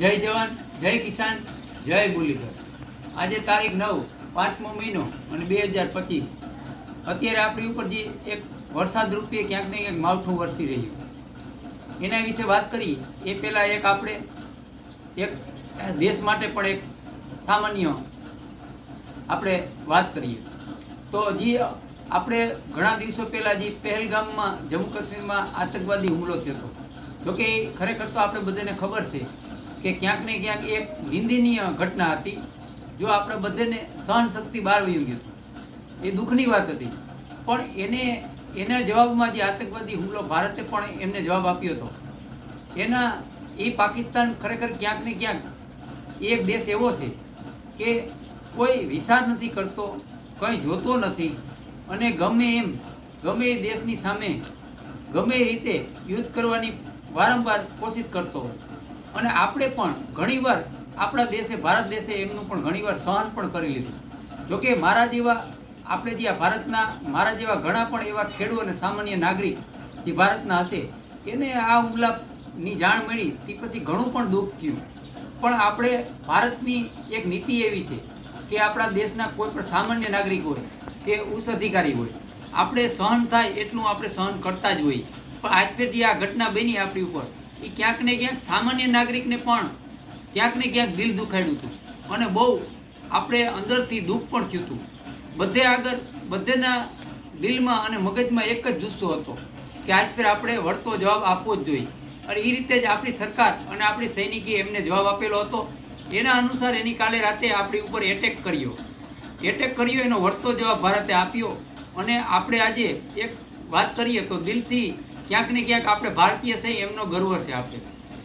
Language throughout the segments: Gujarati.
જય જવાન, જય કિસાન, જય બોલીગર આજે તારીખ નવ, પાંચમો મહિનો અને બે હજાર પચીસ. અત્યારે આપણી ઉપર જે એક વરસાદ રૂપે ક્યાંક ને ક્યાંક માવઠું વરસી રહ્યું એના વિશે વાત કરી, એ પહેલાં એક આપણે, એક દેશ માટે પણ એક સામાન્ય આપણે વાત કરીએ. તો જે, આપણે ઘણા દિવસો પહેલાં જે પહેલગામમાં જમ્મુ કાશ્મીરમાં આતંકવાદી હુમલો થયો હતો. જોકે ખરેખર તો આપણે બધાને ખબર છે કે ક્યાંક ને ક્યાંક એક નિંદનીય ઘટના હતી, જો આપણે બધાને સહન શક્તિ ગયું હતું એ દુઃખની વાત હતી. પણ એને, એના જવાબમાં જે આતંકવાદી હુમલો ભારતે પણ એમને જવાબ આપ્યો હતો. એના, એ પાકિસ્તાન ખરેખર ક્યાંક ને ક્યાંક એક દેશ એવો છે કે કોઈ વિચાર નથી કરતો, કંઈ જોતો નથી, અને ગમે એમ, ગમે એ દેશની સામે, ગમે એ રીતે યુદ્ધ કરવાની વારંવાર કોશિશ કરતો હોય. અને આપણે પણ ઘણીવાર આપણા દેશે, ભારત દેશે એમનું પણ ઘણીવાર સહન પણ કરી લીધું. જોકે મારા જેવા, આપણે જે આ ભારતના, મારા જેવા ઘણા પણ એવા ખેડૂત અને સામાન્ય નાગરિક જે ભારતના હશે, એને આ હુમલાની જાણ મળી, તે પછી ઘણું પણ દુઃખ થયું. પણ આપણે ભારતની એક નીતિ એવી છે કે આપણા દેશના કોઈ પણ સામાન્ય નાગરિક હોય, કે ઉચ્ચ અધિકારી હોય, આપણે સહન થાય એટલું આપણે સહન કરતા જ હોઈએ. પણ આજ જે આ ઘટના બની આપણી ઉપર. એ ક્યાંક ને ક્યાંક સામાન્ય નાગરિકને પણ ક્યાંક ને ક્યાંક દિલ દુખાડ્યું હતું. અને બહુ આપણે અંદરથી દુઃખ પણ થયું હતું. બધે આગળ, બધેના દિલમાં અને મગજમાં એક જ જુસ્સો હતો કે આજ પર આપણે વળતો જવાબ આપવો જ જોઈએ. અને એ રીતે જ આપણી સરકાર અને આપણી સૈનિકે એમને જવાબ આપેલો હતો. એના અનુસાર એની કાલે રાતે આપણી ઉપર એટેક કર્યો. એટેક કર્યો, એનો વળતો જવાબ ભારતે આપ્યો. અને આપણે આજે એક વાત કરીએ તો દિલથી ક્યાંક ને ક્યાંક આપણે ભારતીય છે એમનો ગર્વ છે આપણે.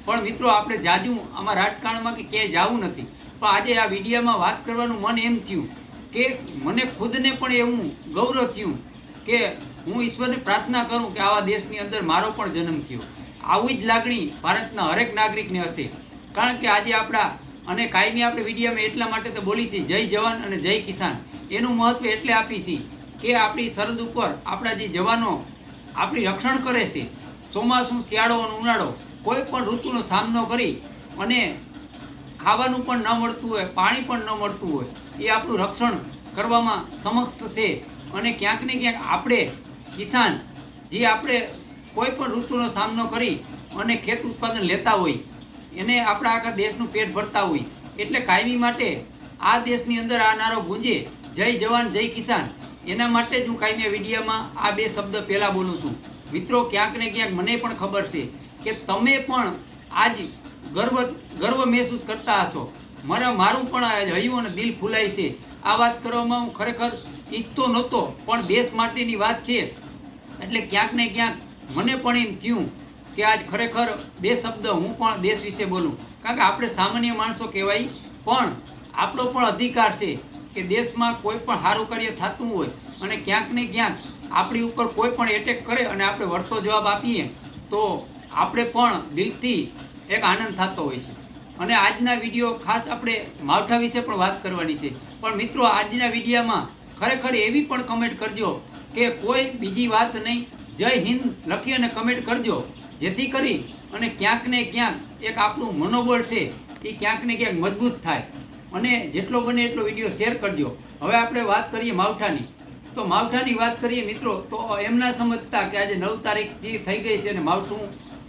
પણ મિત્રો, આપણે જાજુ આમાં રાજકારણમાં કે ક્યાંય જવું નથી. પણ આજે આ વિડીયામાં વાત કરવાનું મન એમ થયું કે મને ખુદને પણ એવું ગૌરવ થયું કે હું ઈશ્વરને પ્રાર્થના કરું કે આવા દેશની અંદર મારો પણ જન્મ થયો. આવી જ લાગણી ભારતના હરેક નાગરિકને હશે. કારણ કે આજે આપણા અને કાયમી આપણે વિડીયામાં એટલા માટે તો બોલી છીએ જય જવાન અને જય કિસાન. એનું મહત્વ એટલે આપી છીએ કે આપણી સરહદ ઉપર આપણા જે જવાનો આપણી રક્ષણ કરે છે. ચોમાસું શિયાળો અને ઉનાળો, કોઈ પણ ઋતુનો સામનો કરી અને ખાવાનું પણ ન મળતું હોય, પાણી પણ ન મળતું હોય, એ આપણું રક્ષણ કરવામાં સમક્ષ છે. અને ક્યાંક ને ક્યાંક આપણે કિસાન, જે આપણે કોઈ પણ ઋતુનો સામનો કરી અને ખેત ઉત્પાદન લેતા હોય, એને આપણા આખા દેશનું પેટ ભરતા હોય, એટલે કાયમી માટે આ દેશની અંદર આ નારો ગુંજે. જય જવાન, જય કિસાન. એના માટે જ હું કાયમી વિડીયામાં આ બે શબ્દ પહેલાં બોલું છું. મિત્રો, ક્યાંક ને ક્યાંક મને પણ ખબર છે કે તમે પણ આજ ગર્વ ગર્વ મહેસૂસ કરતા હશો. મારા, મારું પણ હયું અને દિલ ફૂલાય છે. આ વાત કરવામાં હું ખરેખર ઈચ્છતો નહોતો, પણ દેશ માટેની વાત છે. એટલે ક્યાંક ને ક્યાંક મને પણ એમ થયું કે આજ ખરેખર બે શબ્દ હું પણ દેશ વિશે બોલું. કારણ કે આપણે સામાન્ય માણસો કહેવાય, પણ આપણો પણ અધિકાર છે. કે દેશમાં કોઈ પણ સારું કાર્ય થતું હોય અને ક્યાંક ને ક્યાંક આપણી ઉપર કોઈ પણ એટેક કરે અને આપણે વળતો જવાબ આપીએ, તો આપણે પણ દિલથી એક આનંદ થતો હોય છે. અને આજના વીડિયો ખાસ આપણે માવઠા વિશે પણ વાત કરવાની છે. પણ મિત્રો, આજના વિડીયામાં ખરેખર એવી પણ કમેન્ટ કરજો કે કોઈ બીજી વાત નહીં. જય હિન્દ લખી અને કમેન્ટ કરજો. જેથી કરી અને ક્યાંક ને ક્યાંક એક આપણું મનોબળ છે એ ક્યાંક ને ક્યાંક મજબૂત થાય. અને જેટલો બને એટલો વીડિયો શેર કરજો. હવે આપણે વાત કરીએ માવઠાની. તો માવઠાની વાત કરીએ મિત્રો, તો એમ ના સમજતા કે આજે નવ તારીખ જે થઈ ગઈ છે અને માવઠું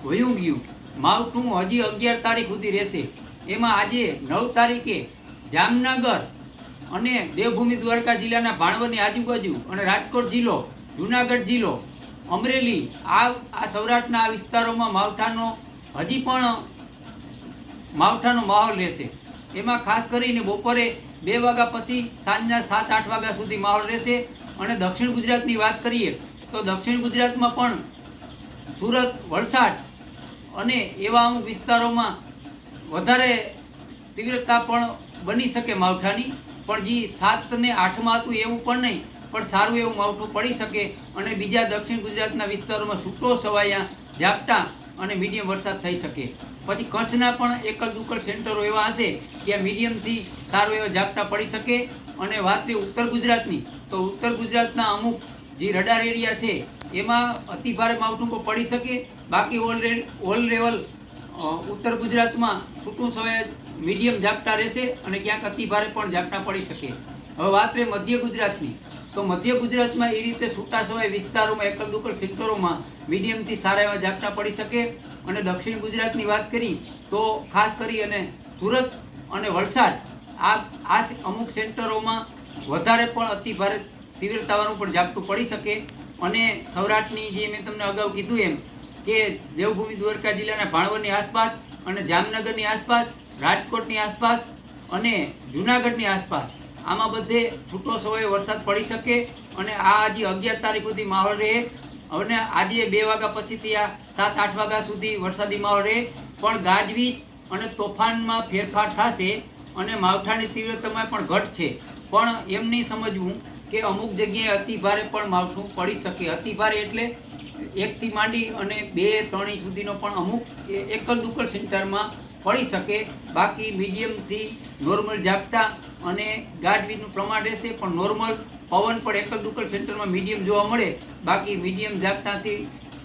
વયું ગયું. માવઠું હજી અગિયાર તારીખ સુધી રહેશે. એમાં આજે નવ તારીખે જામનગર અને દેવભૂમિ દ્વારકા જિલ્લાના ભાણવરની આજુબાજુ અને રાજકોટ જિલ્લો, જુનાગઢ જિલ્લો, અમરેલી, આ આ સૌરાષ્ટ્રના આ વિસ્તારોમાં માવઠાનો હજી પણ માવઠાનો માહોલ રહેશે. એમાં ખાસ કરીને બપોરે બે વાગ્યા પછી સાંજના સાત, આઠ વાગ્યા સુધી માહોલ રહેશે. અને દક્ષિણ ગુજરાતની વાત કરીએ તો દક્ષિણ ગુજરાતમાં પણ સુરત, વલસાડ અને એવા અમુક વિસ્તારોમાં વધારે તીવ્રતા પણ બની શકે માવઠાની. પણ જે સાત ને આઠમાં હતું એવું પણ નહીં, પણ સારું એવું માવઠું પડી શકે. અને બીજા દક્ષિણ ગુજરાતના વિસ્તારોમાં છૂટો સવાયા, ઝાપટા અને મીડિયમ વરસાદ થઈ શકે. પછી કચ્છના પણ એકલ દુકલ સેન્ટરો એવા હશે જ્યાં મીડિયમથી સારું એવા ઝાપટા પડી શકે. અને વાત રહી ઉત્તર ગુજરાતની, તો ઉત્તર ગુજરાતના અમુક જે રડાર એરિયા છે, એમાં અતિભારે માવઠું પડી શકે. બાકી ઓલરેડ ઓલ લેવલ ઉત્તર ગુજરાતમાં છૂટું સમય મીડિયમ ઝાપટા રહેશે અને ક્યાંક અતિભારે પણ ઝાપટા પડી શકે. હવે વાત રહી મધ્ય ગુજરાતની. તો મધ્ય ગુજરાતમાં એ રીતે છૂટા સમય વિસ્તારોમાં એકલ દુકલ સેક્ટરોમાં મીડિયમથી સારા એવા ઝાપટા પડી શકે અને દક્ષિણ ગુજરાતની વાત કરી તો ખાસ કરી અને સુરત અને વલસાડ આ આ અમુક સેન્ટરોમાં વધારે પણ અતિ ભારે તીવ્રતાવાળું પણ ઝાપટું પડી શકે. અને સૌરાષ્ટ્રની જે મેં તમને અગાઉ કીધું એમ કે દેવભૂમિ દ્વારકા જિલ્લાના ભાણવડની આસપાસ અને જામનગરની આસપાસ, રાજકોટની આસપાસ અને જુનાગઢની આસપાસ આમાં બધે છૂટો સમયે વરસાદ પડી શકે અને આ હજી અગિયાર તારીખ સુધી માહોલ રહે. અને આજે બે વાગ્યા પછીથી આ સાત, આઠ વાગ્યા સુધી વરસાદી માહોલ રહે. પણ ગાજવીજ અને તોફાનમાં ફેરફાર થશે અને માવઠાની તીવ્રતામાં પણ ઘટ છે. પણ એમ નહીં સમજવું કે અમુક જગ્યાએ અતિભારે પણ માવઠું પડી શકે. અતિભારે એટલે એકથી માંડી અને બે ત્રણ સુધીનો પણ અમુક એકલ દુકલ સેન્ટરમાં પડી શકે. બાકી મીડિયમથી નોર્મલ ઝાપટા અને ગાજવીજનું પ્રમાણ રહેશે, પણ નોર્મલ પવન પણ એકલ દુકલ સેન્ટરમાં મીડિયમ જોવા મળે. બાકી મીડિયમ ઝાપટાથી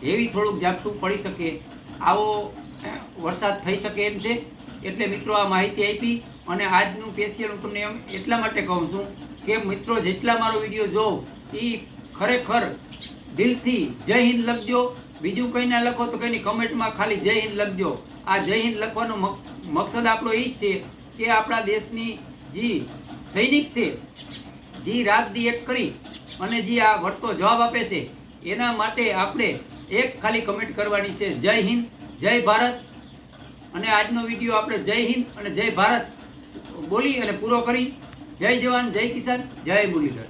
હેવી થોડુંક ઝાપટું પડી શકે. આવો વરસાદ થઈ શકે એમ છે. એટલે મિત્રો આ માહિતી આપી અને આજનું સ્પેશિયલ હું તમને એમ એટલા માટે કહું છું કે મિત્રો જેટલા મારો વીડિયો જોઉં એ ખરેખર દિલથી જય હિન્દ લખજો. બીજું કંઈ ના લખો તો કંઈની કમેન્ટમાં ખાલી જય હિન્દ લખજો. આ જય હિન્દ લખવાનો મક- મકસદ આપણો એ જ છે કે આપણા દેશની જે સૈનિક છે, જે રાત દી એક કરી અને જે આ વર્તો જવાબ આપે છે. એના માટે આપણે એક ખાલી કમેન્ટ કરવાની છે, જય હિન્દ, જય ભારત. અને આજનો વીડિયો આપણે જય હિન્દ અને જય ભારત બોલી અને પૂરો કરી. જય જવાન, જય કિસાન, જય મુરલીધર.